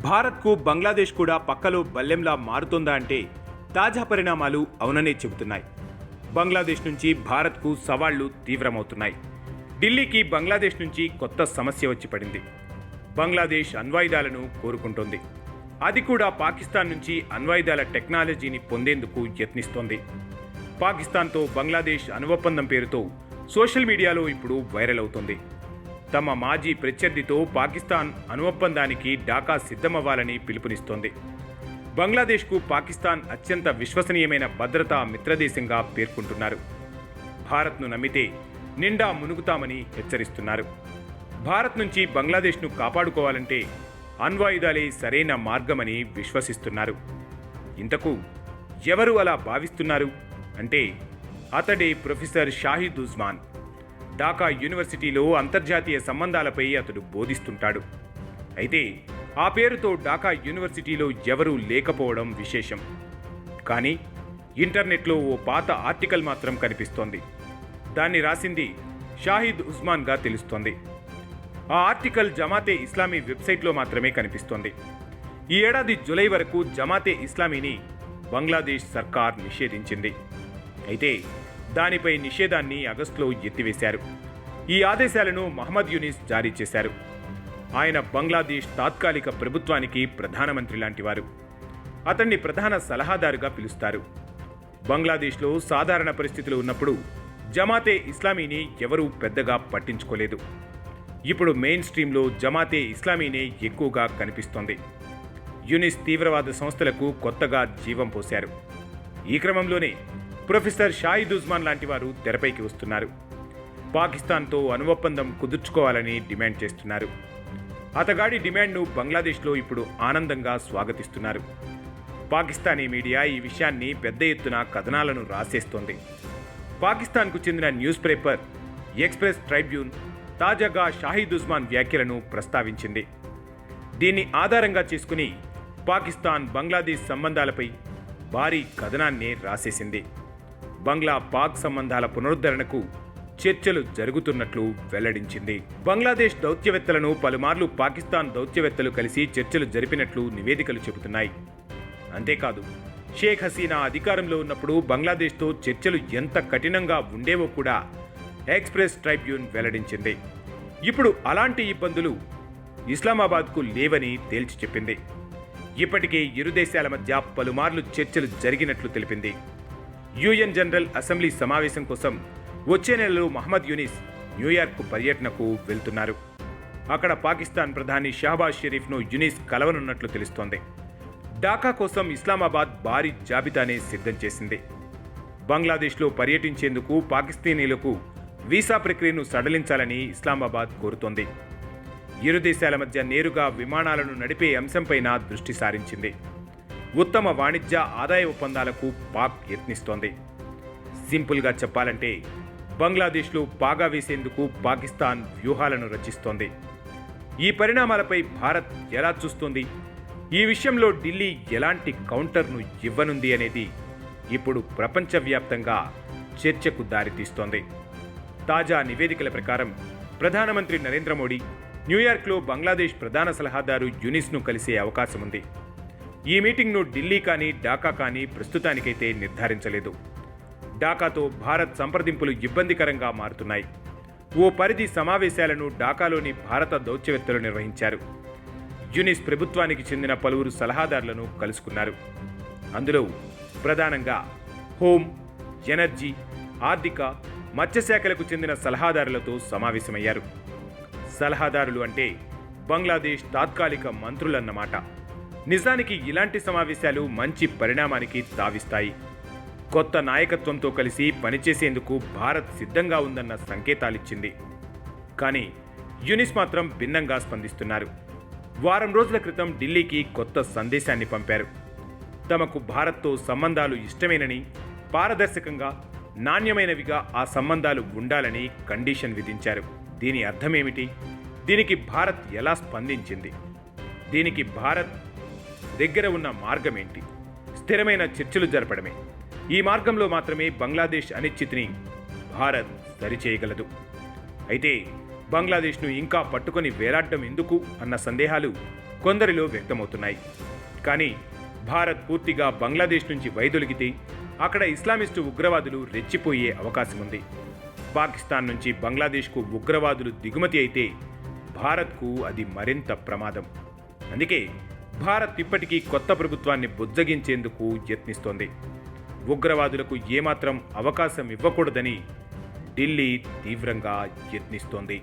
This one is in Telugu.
భారత్కు బంగ్లాదేశ్ కూడా పక్కలో బల్లెంలా మారుతోందా అంటే తాజా పరిణామాలు అవుననే చెబుతున్నాయి. బంగ్లాదేశ్ నుంచి భారత్కు సవాళ్ళు తీవ్రమవుతున్నాయి. ఢిల్లీకి బంగ్లాదేశ్ నుంచి కొత్త సమస్య వచ్చి పడింది. బంగ్లాదేశ్ అణ్వాయుధాలను కోరుకుంటోంది. అది కూడా పాకిస్తాన్ నుంచి అణ్వాయుధాల టెక్నాలజీని పొందేందుకు యత్నిస్తోంది. పాకిస్తాన్తో బంగ్లాదేశ్ అనుఒప్పందం పేరుతో సోషల్ మీడియాలో ఇప్పుడు వైరల్ అవుతోంది. తమ మాజీ ప్రత్యర్థితో పాకిస్తాన్ అనుఒప్పందానికి ఢాకా సిద్ధమవ్వాలని పిలుపునిస్తోంది. బంగ్లాదేశ్కు పాకిస్తాన్ అత్యంత విశ్వసనీయమైన భద్రతా మిత్రదేశంగా పేర్కొంటున్నారు. భారత్ను నమ్మితే నిండా మునుగుతామని హెచ్చరిస్తున్నారు. భారత్ నుంచి బంగ్లాదేశ్ను కాపాడుకోవాలంటే అణ్వాయుధాలే సరైన మార్గమని విశ్వసిస్తున్నారు. ఇంతకు ఎవరు అలా భావిస్తున్నారు? అంటే అతడే ప్రొఫెసర్ షాహిద్ ఉజ్మాన్. ఢాకా యూనివర్సిటీలో అంతర్జాతీయ సంబంధాలపై అతడు బోధిస్తుంటాడు. అయితే ఆ పేరుతో ఢాకా యూనివర్సిటీలో ఎవరూ లేకపోవడం విశేషం. కానీ ఇంటర్నెట్లో ఓ పాత ఆర్టికల్ మాత్రం కనిపిస్తోంది. దాన్ని రాసింది షాహిద్ ఉస్మాన్గా తెలుస్తోంది. ఆ ఆర్టికల్ జమాతే ఇస్లామీ వెబ్సైట్లో మాత్రమే కనిపిస్తోంది. ఈ ఏడాది జులై వరకు జమాతే ఇస్లామీని బంగ్లాదేశ్ సర్కార్ నిషేధించింది. అయితే దానిపై నిషేధాన్ని ఆగస్టులో ఎత్తివేశారు. ఈ ఆదేశాలను మహమ్మద్ యూనిస్ జారీ చేశారు. ఆయన బంగ్లాదేశ్ తాత్కాలిక ప్రభుత్వానికి ప్రధానమంత్రి లాంటివారు అతన్ని ప్రధాన సలహాదారుగా పిలుస్తారు. బంగ్లాదేశ్లో సాధారణ పరిస్థితులు ఉన్నప్పుడు జమాతే ఇస్లామీని ఎవరూ పెద్దగా పట్టించుకోలేదు. ఇప్పుడు మెయిన్ స్ట్రీమ్లో జమాతే ఇస్లామీనే ఎక్కువగా కనిపిస్తోంది. యునిస్ తీవ్రవాద సంస్థలకు కొత్తగా జీవం పోశారు. ఈ క్రమంలోనే ప్రొఫెసర్ షాయిద్ ఉస్మాన్ లాంటి వారు తెరపైకి వస్తున్నారు. పాకిస్తాన్తో అనుఒప్పందం కుదుర్చుకోవాలని డిమాండ్ చేస్తున్నారు. అతగాడి డిమాండ్ను బంగ్లాదేశ్లో ఇప్పుడు ఆనందంగా స్వాగతిస్తున్నారు. పాకిస్తానీ మీడియా ఈ విషయాన్ని పెద్ద ఎత్తున కథనాలను రాసేస్తోంది. పాకిస్తాన్కు చెందిన న్యూస్ పేపర్ ఎక్స్ప్రెస్ ట్రైబ్యూన్ తాజాగా షాహిద్ ఉస్మాన్ వ్యాఖ్యలను ప్రస్తావించింది. దీన్ని ఆధారంగా చేసుకుని పాకిస్తాన్ బంగ్లాదేశ్ సంబంధాలపై భారీ కథనాన్నే రాసేసింది. బంగ్లా పాక్ సంబంధాల పునరుద్ధరణకు చర్చలు జరుగుతున్నట్లు వెల్లడించింది. బంగ్లాదేశ్ దౌత్యవేత్తలను పలుమార్లు పాకిస్తాన్ దౌత్యవేత్తలు కలిసి చర్చలు జరిపినట్లు నివేదికలు చెబుతున్నాయి. అంతేకాదు షేక్ హసీనా అధికారంలో ఉన్నప్పుడు బంగ్లాదేశ్తో చర్చలు ఎంత కఠినంగా ఉండేవో కూడా ఎక్స్ప్రెస్ ట్రైబ్యూన్ వెల్లడించింది. ఇప్పుడు అలాంటి ఇబ్బందులు ఇస్లామాబాద్కు లేవని తేల్చి చెప్పింది. ఇప్పటికే ఇరు దేశాల మధ్య పలుమార్లు చర్చలు జరిగినట్లు తెలిపింది. యుఎన్ జనరల్ అసెంబ్లీ సమావేశం కోసం వచ్చే నెలలో మహమ్మద్ యూనిస్ న్యూయార్క్ పర్యటనకు వెళ్తున్నారు. అక్కడ పాకిస్తాన్ ప్రధాని షహబాజ్ షరీఫ్ను యునిస్ కలవనున్నట్లు తెలుస్తోంది. ఢాకా కోసం ఇస్లామాబాద్ భారీ జాబితానే సిద్ధం చేసింది. బంగ్లాదేశ్లో పర్యటించేందుకు పాకిస్తానీలకు వీసా ప్రక్రియను సడలించాలని ఇస్లామాబాద్ కోరుతోంది. ఇరు దేశాల మధ్య నేరుగా విమానాలను నడిపే అంశంపైన దృష్టి సారించింది. ఉత్తమ వాణిజ్య ఆదాయ ఒప్పందాలకు పాక్ యత్నిస్తోంది. సింపుల్గా చెప్పాలంటే బంగ్లాదేశ్లో పాగా వేసేందుకు పాకిస్తాన్ వ్యూహాలను రచిస్తోంది. ఈ పరిణామాలపై భారత్ ఎలా చూస్తోంది? ఈ విషయంలో ఢిల్లీ ఎలాంటి కౌంటర్ను ఇవ్వనుంది అనేది ఇప్పుడు ప్రపంచవ్యాప్తంగా చర్చకు దారితీస్తోంది. తాజా నివేదికల ప్రకారం ప్రధానమంత్రి నరేంద్ర మోడీ న్యూయార్క్లో బంగ్లాదేశ్ ప్రధాన సలహాదారు యునిస్ను కలిసే అవకాశం ఉంది ఈ మీటింగ్ను ఢిల్లీ కానీ ఢాకా కానీ ప్రస్తుతానికైతే నిర్ధారించలేదు. ఢాకాతో భారత్ సంప్రదింపులు ఇబ్బందికరంగా మారుతున్నాయి. ఓ పరిధి సమావేశాలను ఢాకాలోని భారత దౌత్యవేత్తలు నిర్వహించారు. యునిస్ ప్రభుత్వానికి చెందిన పలువురు సలహాదారులను కలుసుకున్నారు. అందులో ప్రధానంగా హోం ఎనర్జీ ఆర్థిక మత్స్యశాఖలకు చెందిన సలహాదారులతో సమావేశమయ్యారు. సలహాదారులు అంటే బంగ్లాదేశ్ తాత్కాలిక మంత్రులన్నమాట. నిజానికి ఇలాంటి సమావేశాలు మంచి పరిణామానికి తావిస్తాయి. కొత్త నాయకత్వంతో కలిసి పనిచేసేందుకు భారత్ సిద్ధంగా ఉందన్న సంకేతాలిచ్చింది. కానీ యునిస్ మాత్రం భిన్నంగా స్పందిస్తున్నారు. వారం రోజుల క్రితం ఢిల్లీకి కొత్త సందేశాన్ని పంపారు. తమకు భారత్తో సంబంధాలు ఇష్టమేనని పారదర్శకంగా నాణ్యమైనవిగా ఆ సంబంధాలు ఉండాలని కండిషన్ విధించారు. దీని అర్థమేమిటి? దీనికి భారత్ ఎలా స్పందించింది? దీనికి భారత్ దగ్గర ఉన్న మార్గమేంటి? స్థిరమైన చర్చలు జరపడమే. ఈ మార్గంలో మాత్రమే బంగ్లాదేశ్ అనిశ్చితిని భారత్ సరిచేయగలదు. అయితే బంగ్లాదేశ్ను ఇంకా పట్టుకొని వేలాడడం ఎందుకు అన్న సందేహాలు కొందరిలో వ్యక్తమవుతున్నాయి. కానీ భారత్ పూర్తిగా బంగ్లాదేశ్ నుంచి వైదొలిగితే అక్కడ ఇస్లామిస్టు ఉగ్రవాదులు రెచ్చిపోయే అవకాశం ఉంది పాకిస్తాన్ నుంచి బంగ్లాదేశ్కు ఉగ్రవాదులు దిగుమతి అయితే భారత్కు అది మరింత ప్రమాదం. అందుకే భారత్ ఇప్పటికీ కొత్త ప్రభుత్వాన్ని బుజ్జగించేందుకు యత్నిస్తోంది. ఉగ్రవాదులకు ఏమాత్రం అవకాశం ఇవ్వకూడదని ఢిల్లీ తీవ్రంగా యత్నిస్తోంది.